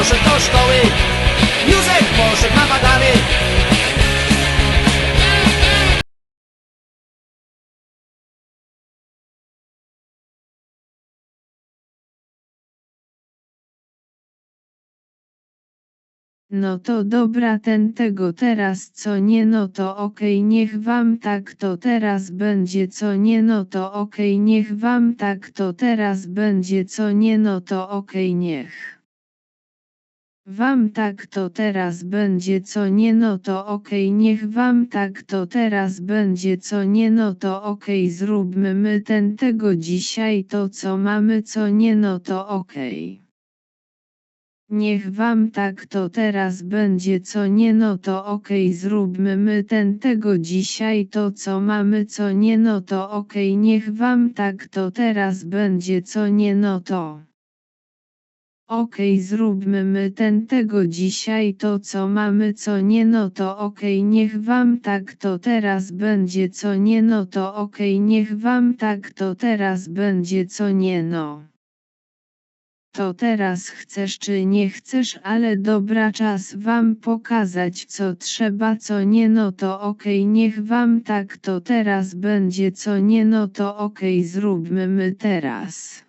poszedł do szkoły Józek poszedł na badany No to dobra ten tego teraz co nie no to okej okay, niech wam tak to teraz będzie co nie no to okej okay, niech wam tak to teraz będzie co nie no to okej okay, niech. Wam tak to teraz będzie co nie no to okej niech wam tak to teraz będzie co nie no to okej zróbmy my ten tego dzisiaj to co mamy co nie no to okej. Niech wam tak to teraz będzie co nie no to okej zróbmy my ten tego dzisiaj to co mamy co nie no to okej niech wam tak to teraz będzie co nie no to. Okej zróbmy my ten tego dzisiaj to co mamy co nie no to okej niech wam tak to teraz będzie co nie no to okej niech wam tak to teraz będzie co nie no. To teraz chcesz czy nie chcesz ale dobra czas wam pokazać co trzeba co nie no to okej niech wam tak to teraz będzie co nie no to okej zróbmy my teraz.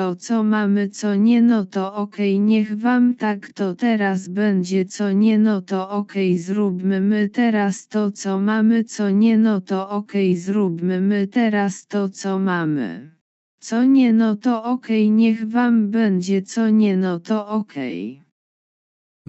To co mamy co nie no to okej niech wam tak to teraz będzie co nie no to okej zróbmy my teraz to co mamy co nie no to okej zróbmy my teraz to co mamy. Co nie no to okej niech wam będzie co nie no to okej.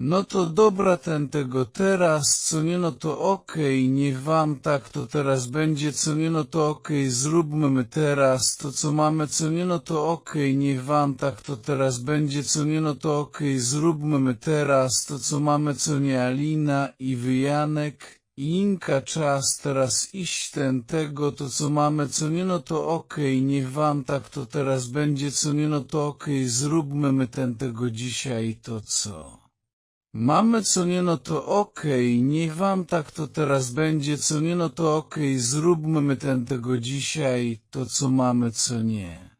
No to dobra ten tego teraz, co nie no to okej, niech wam tak to teraz będzie, co nie no to okej, zróbmy my teraz to co mamy, co nie no to okej, niech wam tak to teraz będzie, co nie no to okej, zróbmy my teraz to co mamy, co nie Alina i Wyjanek. Inka czas teraz iść ten tego to co mamy co nie no to okej niech wam tak to teraz będzie co nie no to okej zróbmy my ten tego dzisiaj to co. Mamy co nie no to okej, niech wam tak to teraz będzie, co nie no to okej, zróbmy my ten tego dzisiaj, to co mamy co nie.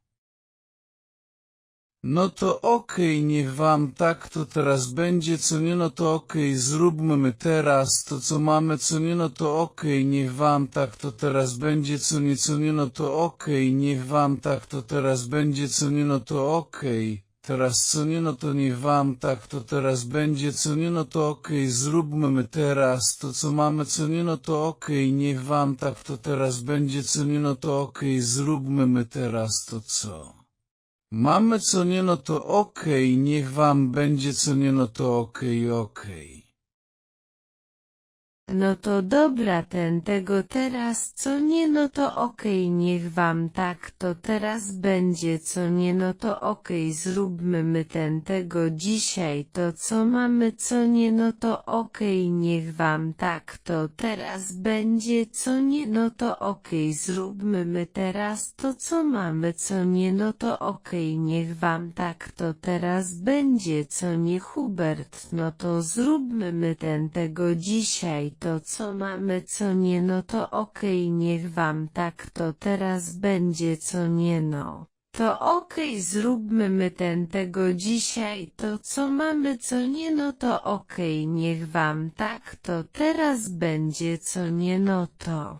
No to okej, niech wam tak to teraz będzie, co nie no to okej, zróbmy my teraz to co mamy, co nie no to okej, niech wam tak to teraz będzie, co nie co nie no to okej, niech wam tak to teraz będzie, co nie no to okej. Teraz co nie no to nie wam tak to teraz będzie co nie no to okej zróbmy my teraz to co mamy co nie no to okej niech wam tak to teraz będzie co nie no to okej zróbmy my teraz to co. Mamy co nie no to okej niech wam będzie co nie no to okej okej. No to dobra ten tego teraz co nie no to okej niech wam tak to teraz będzie co nie no to okej zróbmy my ten tego dzisiaj to co mamy co nie no to okej niech wam tak to teraz będzie co nie no to okej zróbmy my teraz to co mamy co nie no to okej niech wam tak to teraz będzie co nie Hubert no to zróbmy my ten tego dzisiaj to co mamy co nie no to okej niech wam tak to teraz będzie co nie no. To okej zróbmy my ten tego dzisiaj to co mamy co nie no to okej niech wam tak to teraz będzie co nie no to.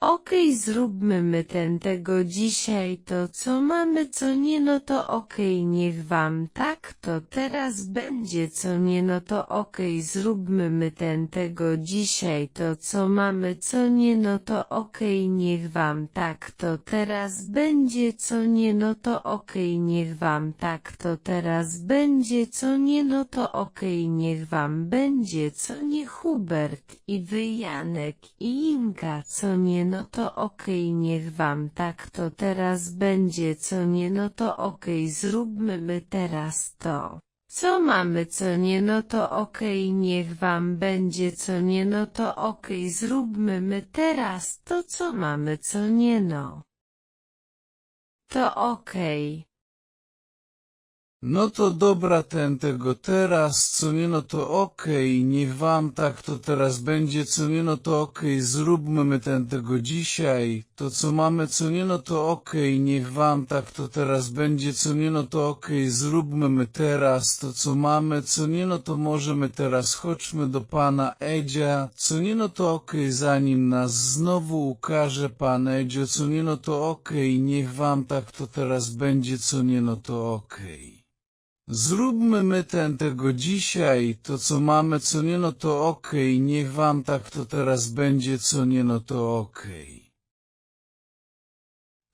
Okej zróbmy my ten tego dzisiaj to co mamy co nie no to okej niech wam tak to teraz będzie co nie no to okej zróbmy my ten tego dzisiaj to co mamy co nie no to okej niech wam tak to teraz będzie co nie no to okej niech wam tak to teraz będzie co nie no to okej niech wam będzie co nie Hubert i wy Janek i Inka co nie no to okej niech wam tak to teraz będzie co nie no to okej zróbmy my teraz to. Co mamy co nie no to okej niech wam będzie co nie no to okej zróbmy my teraz to co mamy co nie no. To okej. No to dobra ten tego teraz, co nie no to okej, niech wam tak to teraz będzie, co nie no to okej, zróbmy my ten tego dzisiaj, to co mamy, co nie no to okej, niech wam tak to teraz będzie, co nie no to okej, zróbmy my teraz. To co mamy, co nie no to możemy teraz. Chodźmy do pana Edzia, co nie no to okej, zanim nas znowu ukaże pan Edzio, co nie no to okej, niech wam tak to teraz będzie, co nie no to okej. Zróbmy my ten tego dzisiaj, to co mamy, co nie, no to okej, niech wam tak to teraz będzie, co nie, no to okej.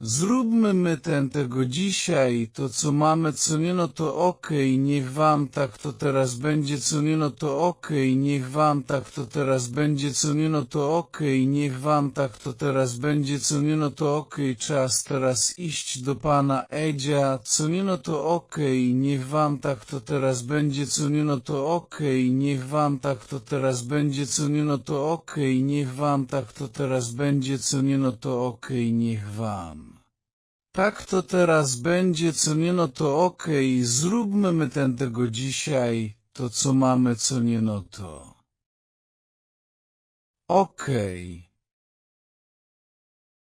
Zróbmy my ten tego dzisiaj, to co mamy, co nie, no to okej, niech wam tak to teraz będzie, co nie, no to okej, niech wam tak to teraz będzie, co nie, no to okej, niech wam tak to teraz będzie, co nie, no to okej, czas teraz iść do pana Edzia, co nie, no to okej, niech wam tak to teraz będzie, co nie, no to okej, niech wam tak to teraz będzie, co nie, no to okej, niech wam tak to teraz będzie, co nie, no to okej, niech wam. Tak to teraz będzie, co nie, no to okej, zróbmy my ten tego dzisiaj, to co mamy, co nie, no to. Okej.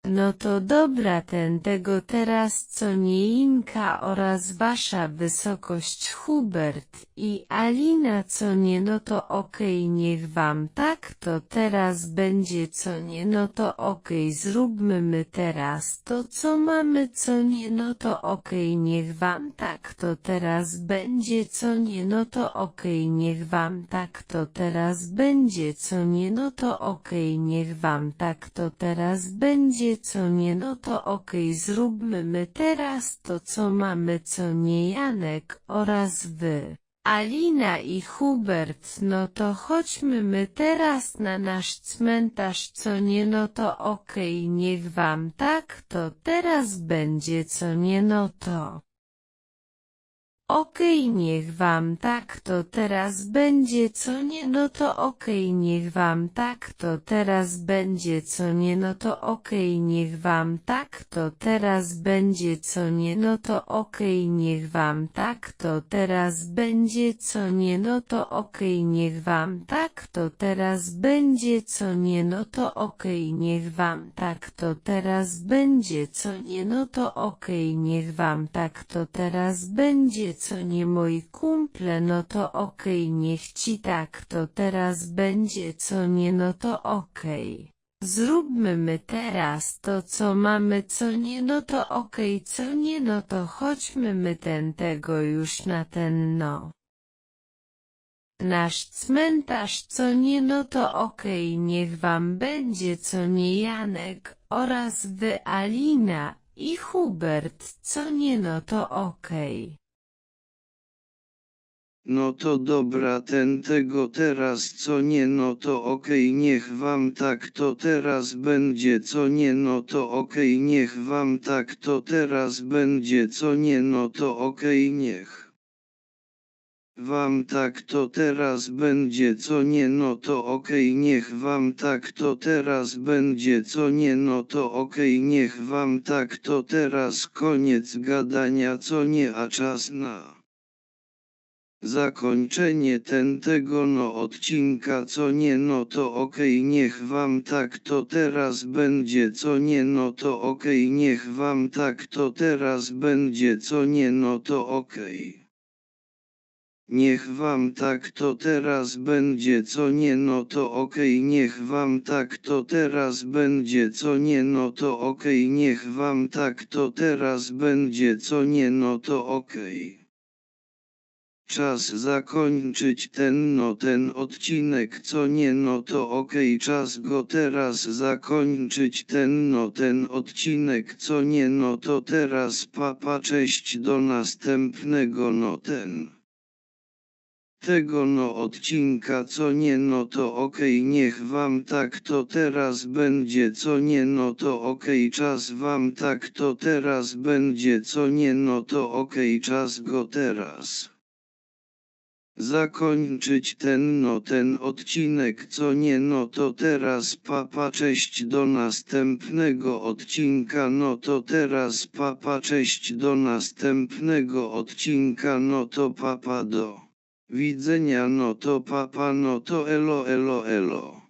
No to dobra ten tego teraz co nie Inka oraz wasza wysokość Hubert i Alina co nie no to okej niech wam tak to teraz będzie co nie no to okej zróbmy my teraz to co mamy co nie no to okej niech wam tak to teraz będzie co nie no to okej niech wam tak to teraz będzie co nie no to okej niech wam tak to teraz będzie co nie no to okej zróbmy my teraz to co mamy co nie Janek oraz wy. Alina i Hubert no to chodźmy my teraz na nasz cmentarz co nie no to okej niech wam tak to teraz będzie co nie no to. Okej, niech wam tak to teraz będzie co nie no to okej, niech wam tak to teraz będzie co nie no to okej, niech wam tak to teraz będzie co nie no to okej, niech wam tak to teraz będzie co nie no to okej, niech wam tak to teraz będzie co nie no to okej, niech wam tak to teraz będzie co nie no to okej, niech wam tak to teraz będzie co nie moi kumple no to okej niech ci tak to teraz będzie co nie no to okej. Zróbmy my teraz to co mamy co nie no to okej co nie no to chodźmy my ten tego już na ten no. Nasz cmentarz co nie no to okej niech wam będzie co nie Janek oraz wy Alina i Hubert co nie no to okej. No to dobra ten tego teraz co nie no to okej niech wam tak to teraz będzie co nie no to okej niech wam tak to teraz będzie co nie no to okej niech. Wam tak to teraz będzie co nie no to okej niech wam tak to teraz będzie co nie no to okej niech wam tak to teraz koniec gadania co nie a czas na zakończenie ten tego no odcinka co nie no to okej niech wam tak to teraz będzie co nie no to okej niech wam tak to teraz będzie co nie no to okej. Niech wam tak to teraz będzie co nie no to okej niech wam tak to teraz będzie co nie no to okej niech wam tak to teraz będzie co nie no to okej. Czas zakończyć ten no ten odcinek co nie no to okej czas go teraz zakończyć ten no ten odcinek co nie no to teraz papa cześć do następnego no ten. Tego no odcinka co nie no to okej niech wam tak to teraz będzie co nie no to okej czas wam tak to teraz będzie co nie no to okej czas go teraz zakończyć ten no ten odcinek. Co nie no to teraz papa cześć do następnego odcinka. No to teraz papa cześć do następnego odcinka. No to papa do widzenia. No to papa no to elo elo elo